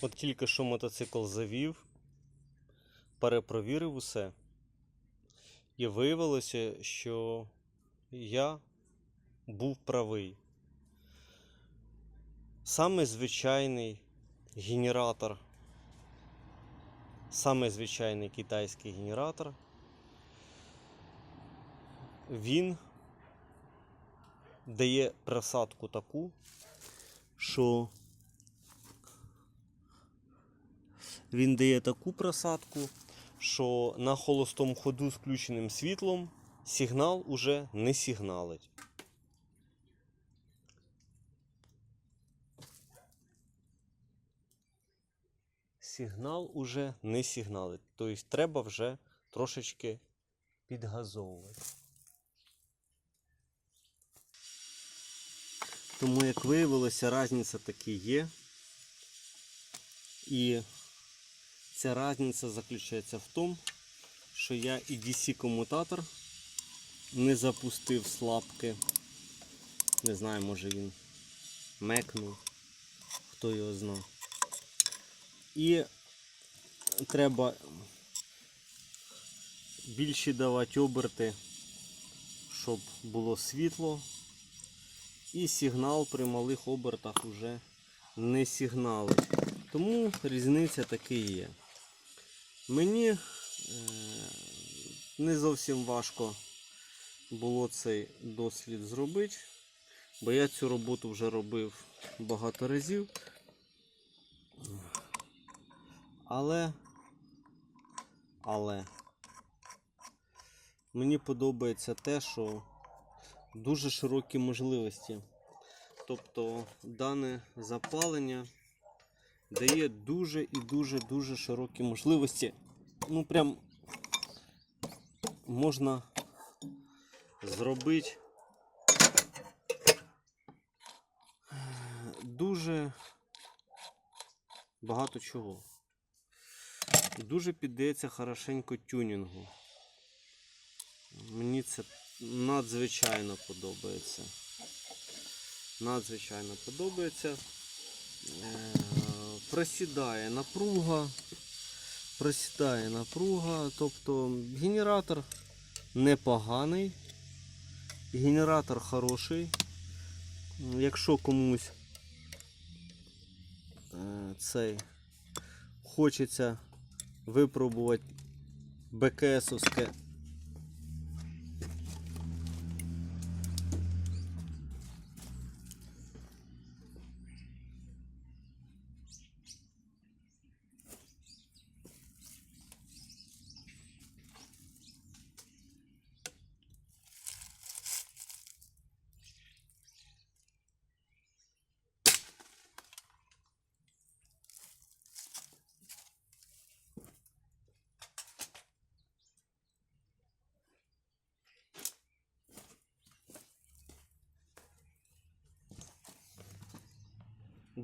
От тільки що мотоцикл завів, перепровірив усе. І виявилося, що я був правий. Саме звичайний генератор, саме звичайний китайський генератор, він дає просадку таку, що він дає таку просадку, що на холостому ходу з включеним світлом сигнал уже не сигналить. Сигнал уже не сигналить. Тобто треба вже трошечки підгазовувати. Тому, як виявилося, різниця таки є. І ця різниця заключається в тому, що я і DC-комутатор не запустив слабки. Не знаю, може він мекнув, хто його знав. І треба більше давати оберти, щоб було світло. І сигнал при малих обертах вже не сигналить. Тому різниця таки є. Мені е, не зовсім важко було цей дослід зробити, бо я цю роботу вже робив багато разів. Але, але мені подобається те, що дуже широкі можливості. Тобто дане запалення дає дуже і дуже дуже широкі можливості. Ну прям можна зробити дуже багато чого. Дуже піддається хорошенько тюнінгу. Мені це надзвичайно подобається. Надзвичайно подобається. Просідає напруга. Просідає напруга. Тобто генератор непоганий. Генератор хороший. Якщо комусь е, цей хочеться випробувати БКСовське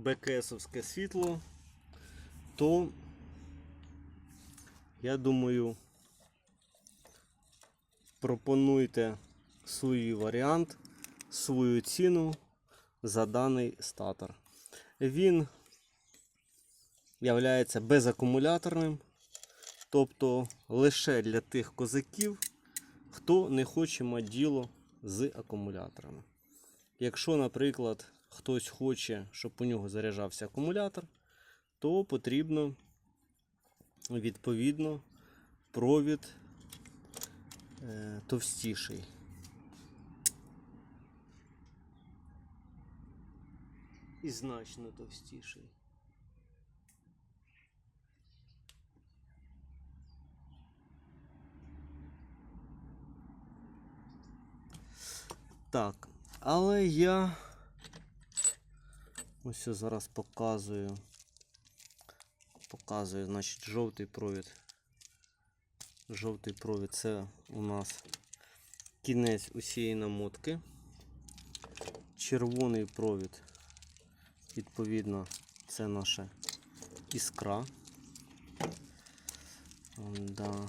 БКСовське світло, то я думаю, пропонуйте свій варіант, свою ціну за даний статор. Він являється безакумуляторним, тобто лише для тих козаків, хто не хоче мати діло з акумуляторами. Якщо, наприклад, хтось хоче, щоб у нього заряджався акумулятор, то потрібно відповідно провід е, товстіший. І значно товстіший. Так, але я ось я зараз показую. Показую, значить, жовтий провід. Жовтий провід це у нас кінець усієї намотки. Червоний провід, відповідно, це наша іскра. Да.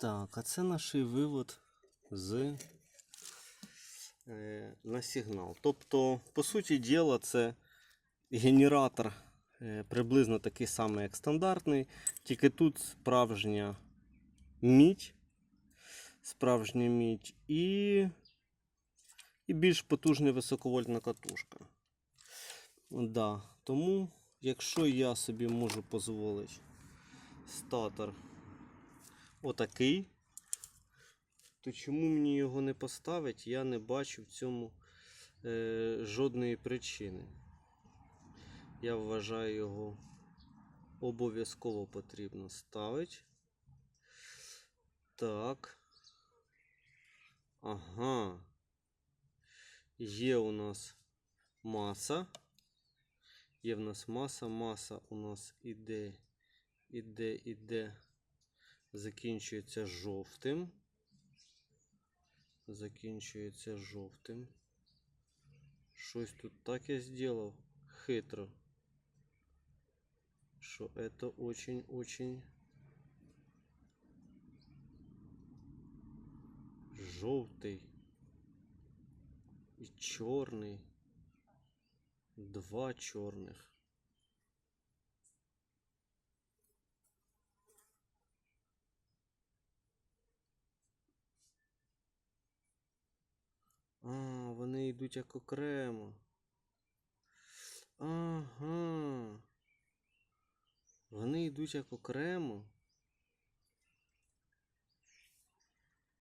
Так, а це наш вивод з е, на сигнал. Тобто, по суті діла, це генератор е, приблизно такий самий, як стандартний, тільки тут справжня мідь, справжня мідь і, і більш потужна високовольтна катушка. Да. Тому, якщо я собі можу дозволити статор отакий, то чому мені його не поставити, я не бачу в цьому е, жодної причини. Я вважаю його обов'язково потрібно ставити. Так. Ага. Є у нас маса. Є в нас маса. Маса у нас іде, іде, іде. Закінчується жовтим. Закінчується жовтим. Щось тут так я зробив хитро. Що это очень-очень жовтий і чорний. Два чорних. А, вони йдуть як окремо. Ага. Вони йдуть як окремо.